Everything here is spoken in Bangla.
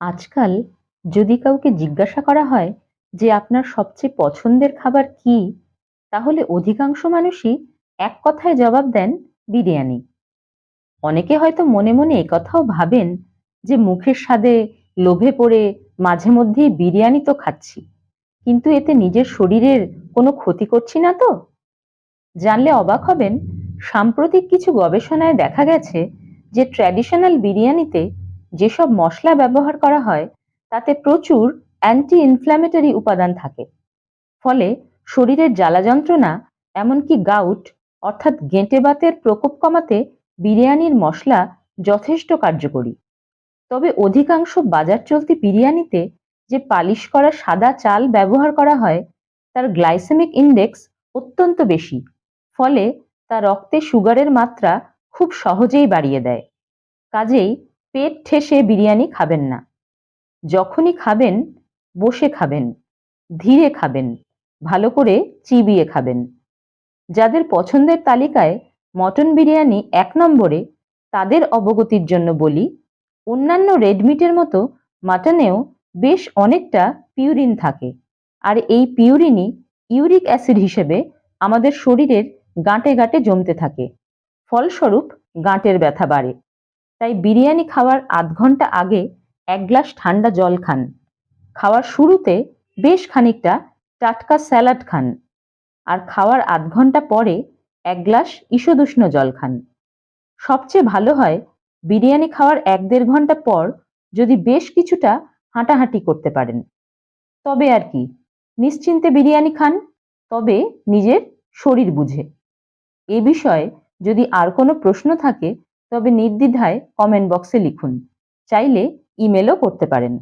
আজকাল যদি কাউকে জিজ্ঞাসা করা হয় যে আপনার সবচেয়ে পছন্দের খাবার কি, তাহলে অধিকাংশ মানুষই এক কথায় জবাব দেন বিরিয়ানি। অনেকে হয়তো মনে মনে একথাও ভাবেন যে মুখের স্বাদে লোভে পড়ে মাঝে মধ্যেই বিরিয়ানি তো খাচ্ছি, কিন্তু এতে নিজের শরীরের কোনো ক্ষতি করছি না তো? জানলে অবাক হবেন, সাম্প্রতিক কিছু গবেষণায় দেখা গেছে যে ট্র্যাডিশনাল বিরিয়ানিতে যেসব মশলা ব্যবহার করা হয়, তাতে প্রচুর অ্যান্টি ইনফ্ল্যামেটরি উপাদান থাকে। ফলে শরীরের জ্বালা যন্ত্রণা, এমনকি গাউট অর্থাৎ গেঁটে বাতের প্রকোপ কমাতে বিরিয়ানির মশলা যথেষ্ট কার্যকরী। তবে অধিকাংশ বাজার চলতি বিরিয়ানিতে যে পালিশ করা সাদা চাল ব্যবহার করা হয়, তার গ্লাইসেমিক ইন্ডেক্স অত্যন্ত বেশি, ফলে তা রক্তে সুগারের মাত্রা খুব সহজেই বাড়িয়ে দেয়। কাজেই পেট ঠেসে বিরিয়ানি খাবেন না। যখনই খাবেন, বসে খাবেন, ধীরে খাবেন, ভালো করে চিবিয়ে খাবেন। যাদের পছন্দের তালিকায় মটন বিরিয়ানি এক নম্বরে, তাদের অবগতির জন্য বলি, অন্যান্য রেডমিটের মতো মাটনেও বেশ অনেকটা পিউরিন থাকে। আর এই পিউরিনই ইউরিক অ্যাসিড হিসেবে আমাদের শরীরের গাঁটে গাঁটে জমতে থাকে। ফলস্বরূপ গাঁটের ব্যথা বাড়ে। তাই বিরিয়ানি খাওয়ার আধ ঘণ্টা আগে এক গ্লাস ঠান্ডা জল খান। খাওয়ার শুরুতে বেশ খানিকটা টাটকা স্যালাড খান আর খাওয়ার আধ ঘণ্টা পরে এক গ্লাস ঈষদুষ্ণ জল খান। সবচেয়ে ভালো হয় বিরিয়ানি খাওয়ার এক দেড় ঘণ্টা পর যদি বেশ কিছুটা হাঁটাহাঁটি করতে পারেন। তবে আর কি, নিশ্চিন্তে বিরিয়ানি খান, তবে নিজের শরীর বুঝে। এ বিষয়ে যদি আর কোনো প্রশ্ন থাকে তবে নির্দ্বিধায় কমেন্ট বক্সে লিখুন। চাইলে ইমেলও করতে পারেন।